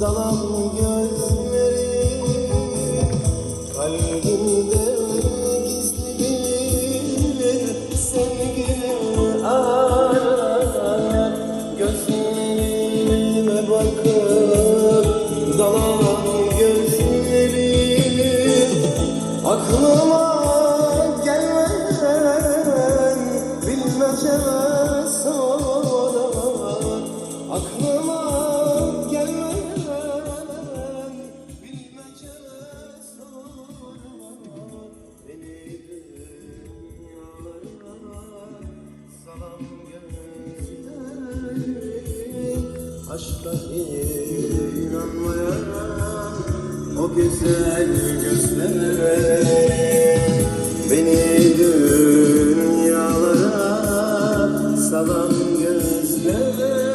dalan gözleri Kalbimde gizli bir sevgi arar. Gözlerime bakıp dalan gözleri Aklıma gelmeden bilmeceme sorar Aklıma aşka inanmayarak o güzel gözlere beni dünyalara salan gözlere